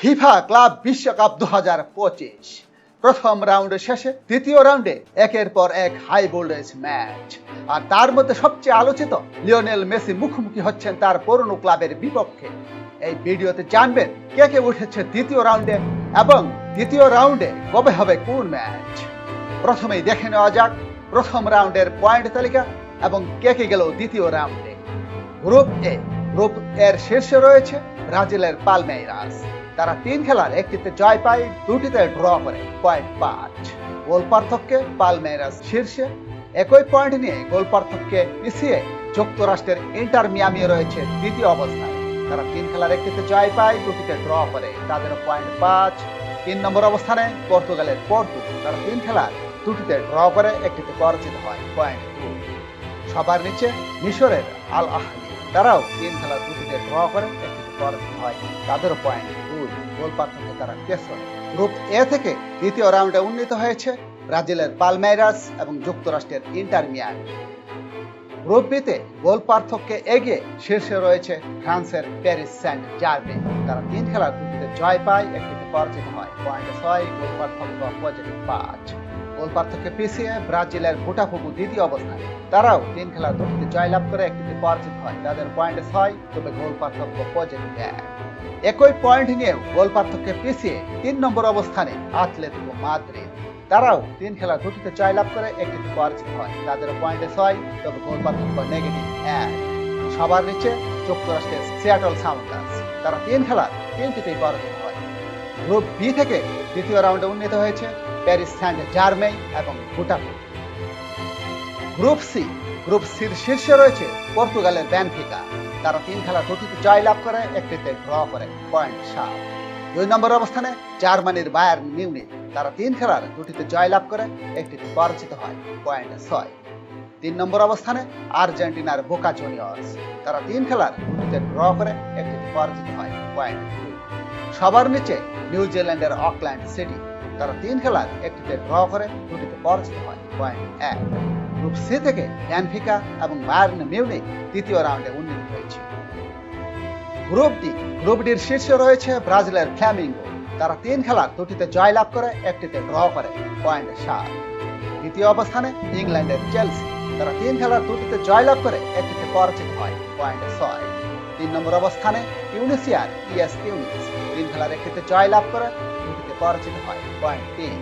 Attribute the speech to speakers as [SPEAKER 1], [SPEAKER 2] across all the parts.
[SPEAKER 1] FIFA club বিশ্বকাপ দু হাজার পঁচিশ। প্রথম রাউন্ডের শেষে দ্বিতীয় রাউন্ডে একের পর এক হাই ভোল্টেজ ম্যাচ। আর তার মধ্যে সবচেয়ে আলোচিত লিওনেল মেসি মুখোমুখি হচ্ছেন তার পুরনো ক্লাবের বিপক্ষে। এই ভিডিওতে জানবেন কে কে উঠেছে দ্বিতীয় রাউন্ডে এবং দ্বিতীয় রাউন্ডে কবে হবে কোন ম্যাচ। প্রথমেই দেখে নেওয়া যাক প্রথম রাউন্ডের পয়েন্ট তালিকা এবং কে কে গেল দ্বিতীয় রাউন্ডে। গ্রুপ এ, গ্রুপ এর শীর্ষে রয়েছে ব্রাজিলের পালমেইরাস। তারা তিন খেলার একটিতে জয় পায়, দুটিতে ড্র করে পয়েন্ট পাঁচ। গোল পার্থক্যে পালমেইরাস শীর্ষে। একই পয়েন্ট নিয়ে গোল পার্থক্যে পিছিয়ে যুক্তরাষ্ট্রের ইন্টার মিয়ামি রয়েছে দ্বিতীয় অবস্থানে তারা তিন খেলার একটিতে জয় পায়, দুটিতে ড্র করে তাদের পয়েন্ট পাঁচ। তিন নম্বর অবস্থানে পর্তুগালের পর্তু তারা তিন খেলার দুটিতে ড্র করে, একটিতে পরাজিত হয় পয়েন্ট দুই। সবার নিচে মিশরের আল আহলি তারাও তিন খেলার দুটিতে ড্র করে, একটিতে পরাজিত হয় তাদেরও পয়েন্ট দুই। গোল পার্থক্যে তারা কেস গ্রুপ এ থেকে দ্বিতীয় রাউন্ডে উন্নীত হয়েছে ব্রাজিলের পালমেরাস এবং যুক্তরাষ্ট্রের ইন্টারমিয়ার গ্রুপ বিতে গোল পার্থক্যে এগিয়ে শীর্ষে রয়েছে ফ্রান্সের প্যারিস সেন্ট জার্মে তারা তিন খেলার দুটিতে জয় পায়, একটিতে পরাজিত হয়। পয়েন্ট ছয়, গোল পার্থক্য পজিটিভ পাঁচ। গোল পার্থক্যে পিছিয়ে ব্রাজিলের ভুটাফুকু দ্বিতীয় অবস্থানে। তারাও তিন খেলা দুটিতে জয়লাভ করে একটিতে পরাজিত হয়। তাদের পয়েন্ট ছয়, তবে গোল পার্থক্য পজিটিভ এক। একই পয়েন্ট নিয়েও গোল পার্থক্যে পিছিয়ে তিন নম্বর অবস্থানে আতলেতিকো মাদ্রিদ। তারাও তিন খেলা দুটিতে জয়লাভ করে একটিতে পরাজিত হয়। তাদের পয়েন্টে ছয়, তবে গোল পার্থক্য নেগেটিভ এক। সবার নিচে যুক্তরাষ্ট্রের সিয়াটল সাউন্ডার্স। তারা তিন খেলা তিনটিতেই পরাজিত হয়। গ্রুপ বি থেকে দ্বিতীয় রাউন্ডে উন্নীত হয়েছে প্যারিস স্যান্ড জার্মেই এবং ভুটাফু গ্রুপ সি, গ্রুপ সির শীর্ষে রয়েছে পর্তুগালের ব্যানফিকা তারা তিন খেলা দুটিতে জয় লাভ করে, একটিতে ড্র করে পয়েন্ট সাত। দুই নম্বর অবস্থানে জার্মানির বায়ার মিউনিক তারা তিন খেলার দুটিতে জয় লাভ করে, একটিতে পরাজিত হয় পয়েন্ট ছয়। তিন নম্বর অবস্থানে আর্জেন্টিনার বোকা জুনিয়র্স। তারা তিন খেলার দুটিতে ড্র করে, একটিতে পরাজিত হয় পয়েন্ট দুই। সবার নিচে নিউজিল্যান্ডের অকল্যান্ড সিটি, তারা তিন খেলার একটিতে ড্র করে, দুটিতে পরাজিত হয় পয়েন্ট এক। গ্রুপ সি থেকে ব্যানফিকা এবং বায়ার্ন মিউনিক তৃতীয় রাউন্ডে উন্নীত হয়েছে। গ্রুপ ডি, গ্রুপ ডির শীর্ষে রয়েছে ব্রাজিলের ফ্ল্যামিঙ্গো। তারা তিন খেলার দুটিতে জয়লাভ করে, একটিতে ড্র করে পয়েন্ট সাত। দ্বিতীয় অবস্থানে ইংল্যান্ডের চেলসি। তারা তিন খেলার দুটিতে জয়লাভ করে, একটিতে পরাজিত হয় পয়েন্ট ছয়। তিন নম্বর অবস্থানে ইউনিসিয়ার ইএস ইউনিস তিন খেলার একটিতে জয়লাভ করে, দুটিতে পরাজিত হয় পয়েন্ট তিন।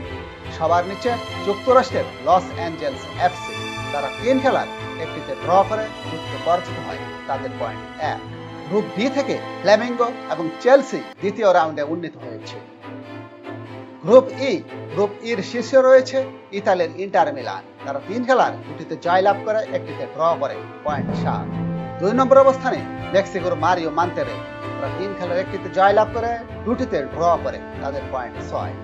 [SPEAKER 1] সবার নিচে যুক্তরাষ্ট্রের লস অ্যাঞ্জেলস এফসি তারা তিন খেলার একটিতে ড্র করে, দুটিতে পরাজিত হয়, তাদের পয়েন্ট এক। গ্রুপ ডি থেকে ফ্ল্যামিঙ্গো এবং চেলসি দ্বিতীয় রাউন্ডে উন্নীত হয়েছে। গ্রুপ ই, গ্রুপ ইর শীর্ষে রয়েছে ইতালির ইন্টার মিলান। তারা তিন খেলার দুটিতে জয়লাভ করে, একটিতে ড্র করে পয়েন্ট সাত। দুই নম্বর অবস্থানে মেক্সিকোর মারিও মান্তেরে তারা তিন খেলার একটিতে জয়লাভ করে, দুটিতে ড্র করে তাদের পয়েন্ট ছয়।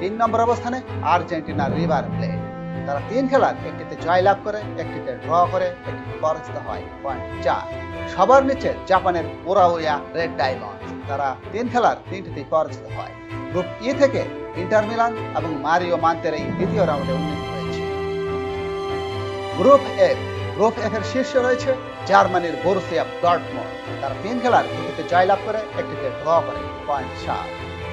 [SPEAKER 1] তিন নম্বর অবস্থানে আর্জেন্টিনা রিভার প্লেট তারা তিন খেলার একটিতে জয়লাভ করে, একটিতে ড্র করে, একটিতে পরাজিত হয় পয়েন্ট চার। সবার নিচে জাপানের ওরাওয়া রেড ডায়মন্ড তারা তিন খেলার তিনটিতেই পরাজিত হয়। গ্রুপ ই থেকে ইন্টার মিলান এবং মারিও মান্তের এই দ্বিতীয় রাউন্ডে উন্নীত হয়েছে। গ্রুপ এফ গ্রুপ এফ এর শীর্ষে রয়েছে জার্মানির বোরুসিয়া ডর্টমন্ড তারা তিন খেলার দুটিতে জয়লাভ করে একটিতে ড্র করে পয়েন্ট সাত।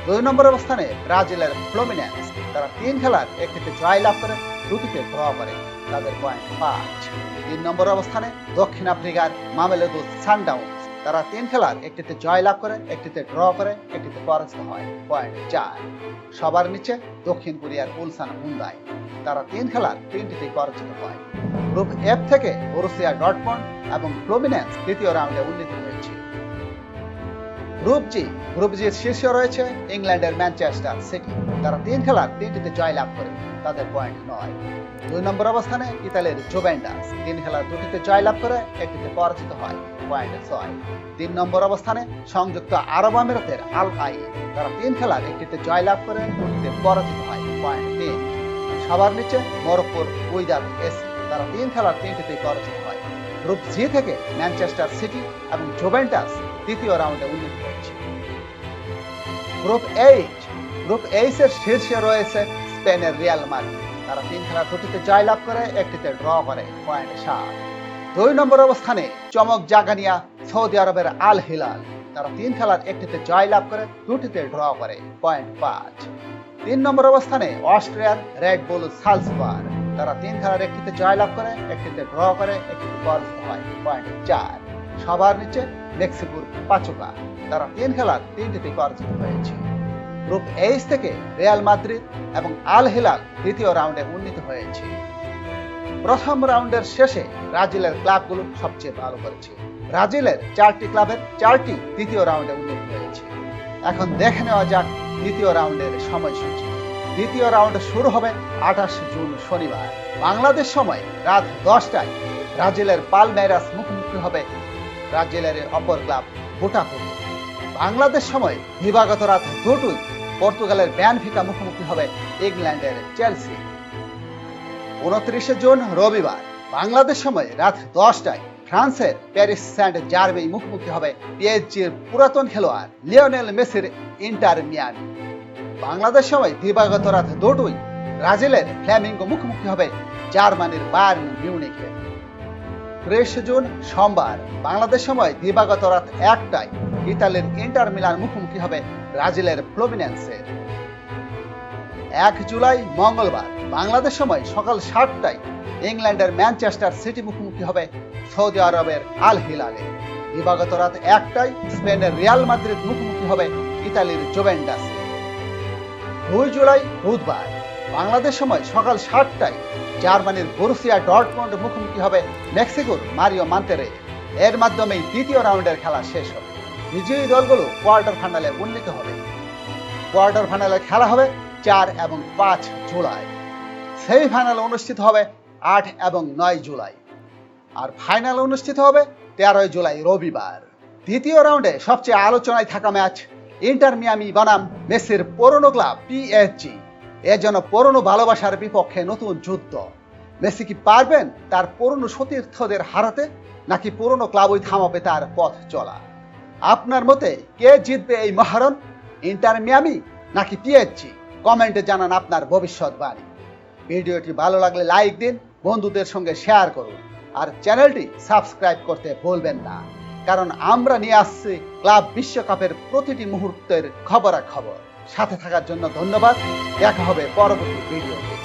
[SPEAKER 1] দুই নম্বর অবস্থানে ব্রাজিলের ফ্লোমিনেন্স। তারা তিন খেলার একটিতে জয়লাভ করে দুটিতে ড্র করে তাদের পয়েন্ট পাঁচ। তিন নম্বর অবস্থানে দক্ষিণ আফ্রিকার মামেলেদু সানডাউন তারা তিন খেলার একটিতে জয়লাভ করে একটিতে ড্র করে একটিতে পরাজিত হয় পয়েন্ট চার। সবার নিচে দক্ষিণ কোরিয়ার উলসান হুন্দাই তারা তিন খেলার তিনটিতেই পরাজিত হয়। গ্রুপ এফ থেকে বরুসিয়া ডটমন্ড এবং ফ্লোমিনেন্স তৃতীয় রাউন্ডে উন্নীত হয়েছে। গ্রুপ জি গ্রুপ জির শীর্ষে রয়েছে ইংল্যান্ডের ম্যানচেস্টার সিটি তারা তিন খেলার তিনটিতে জয়লাভ করে, তাদের পয়েন্ট নয়। দুই নম্বর অবস্থানে ইতালির জোভেন্ডাস তিন খেলার দুটিতে জয়লাভ করে, একটিতে পরাজিত হয় পয়েন্ট ছয়। তিন নম্বর অবস্থানে সংযুক্ত আরব আমিরাতের আল আই তারা তিন খেলার একটিতে জয়লাভ করে, দুটিতে পরাজিত হয় পয়েন্ট তিন। সবার নিচে মরক্কোর উইদার এসি তারা তিন খেলার তিনটিতেই পরাজিত হয়। গ্রুপ জি থেকে ম্যানচেস্টার সিটি এবং জোভেন্টাস তৃতীয় রাউন্ডে উন্নীত হয়েছে। গ্রুপ এইচ গ্রুপ এইচ এর শীর্ষে রয়েছে স্পেনের রিয়াল মাদ্রিদ। তারা তিন খেলা দুটিতে জয়লাভ করে, একটিতে ড্র করে পয়েন্ট সাত। দুই নম্বর অবস্থানে চমক জাগানিয়া সৌদি আরবের আল হিলাল। তারা তিন খেলার একটিতে জয় লাভ করে, দুটিতে ড্র করে পয়েন্ট পাঁচ। তিন নম্বর অবস্থানে অস্ট্রিয়ার রেড বুল সালসবার। তারা তিন খেলার একটিতে জয় লাভ করে, একটিতে ড্র করে, একটিতে পরাজিত হয়। পয়েন্ট চার। সবার নিচে মেক্সিকোর পাচুকা। তারা তিন খেলার তিনটিতে পরাজিত হয়েছে। গ্রুপ এইচ থেকে রিয়াল মাদ্রিদ এবং আল হিলাল দ্বিতীয় রাউন্ডে উন্নীত হয়েছে। প্রথম রাউন্ডের শেষে ব্রাজিলের ক্লাবগুলো সবচেয়ে ভালো করেছে। ব্রাজিলের চারটি ক্লাবের চারটি দ্বিতীয় রাউন্ডে উন্নীত হয়েছে। এখন দেখে নেওয়া যাক দ্বিতীয় রাউন্ডের সময়সূচি। দ্বিতীয় রাউন্ড শুরু হবে আঠাশ জুন শনিবার। বাংলাদেশ সময় রাত দশটায় ব্রাজিলের পালমেরাস মুখোমুখি হবে ব্রাজিলের অপর ক্লাব বোটাফোগো বাংলাদেশ সময় দিবাগত রাত দুটোই পর্তুগালের ব্যানফিকা মুখোমুখি হবে ইংল্যান্ডের চেলসি। উনত্রিশে জুন রবিবার, বাংলাদেশ সময় রাত দশটায় ফ্রান্সের প্যারিস স্যান্ড জার্বি মুখোমুখি হবে পিএইচজির পুরাতন খেলোয়াড় লিওনেল মেসির ইন্টার মিয়ামি বাংলাদেশ সময় দিবাগত রাত দুটোই ব্রাজিলের ফ্ল্যামিঙ্গো মুখোমুখি হবে জার্মানির বায়ার্ন মিউনিখে। ত্রিশ জুন সোমবার, বাংলাদেশ সময় দিবাগত রাত একটায় ইতালির ইন্টার মিলান মুখোমুখি হবে ব্রাজিলের ফ্লোমিনেন্সের এক জুলাই মঙ্গলবার, বাংলাদেশ সময় সকাল সাতটায় ইংল্যান্ডের ম্যানচেস্টার সিটি মুখোমুখি হবে সৌদি আরবের আল হিলালে। দিবাগত রাত একটায় স্পেনের রিয়াল মাদ্রিদ মুখোমুখি হবে ইতালির জোভেন্টাসে। দুই জুলাই, বুধবার। বাংলাদেশ সময় সকাল সাতটায় জার্মানির বরুসিয়া ডর্টমন্ড মুখোমুখি হবে মেক্সিকোর মারিও মান্তেরে। এর মাধ্যমেই দ্বিতীয় রাউন্ডের খেলা শেষ হবে। বিজয়ী দলগুলো কোয়ার্টার ফাইনালে উন্নীত হবে। কোয়ার্টার ফাইনালে খেলা হবে চার এবং পাঁচ জুলাই। সেমিফাইনাল অনুষ্ঠিত হবে আট এবং নয় জুলাই। আর ফাইনাল অনুষ্ঠিত হবে তেরোই জুলাই রবিবার। দ্বিতীয় রাউন্ডে সবচেয়ে আলোচনায় থাকা ম্যাচ ইন্টার মিয়ামি বনাম মেসির পুরনো ক্লাব পিএসজি এর জন্য পুরনো ভালোবাসার বিপক্ষে নতুন যুদ্ধ। মেসি কি পারবেন তার পুরনো সতীর্থদের হারাতে, নাকি পুরনো ক্লাবই থামাবে তার পথ চলা? আপনার মতে কে জিতবে এই মহারণ ইন্টার মিয়ামি নাকি পিএসজি কমেন্টে জানান আপনার ভবিষ্যৎবাণী ভিডিওটি ভালো লাগলে লাইক দিন, বন্ধুদের সঙ্গে শেয়ার করুন। আর চ্যানেলটি সাবস্ক্রাইব করতে ভুলবেন না। কারণ আমরা নিয়ে আসছি ক্লাব বিশ্বকাপের প্রতিটি মুহূর্তের খবরাখবর। সাথে থাকার জন্য ধন্যবাদ। দেখা হবে পরবর্তী ভিডিওতে।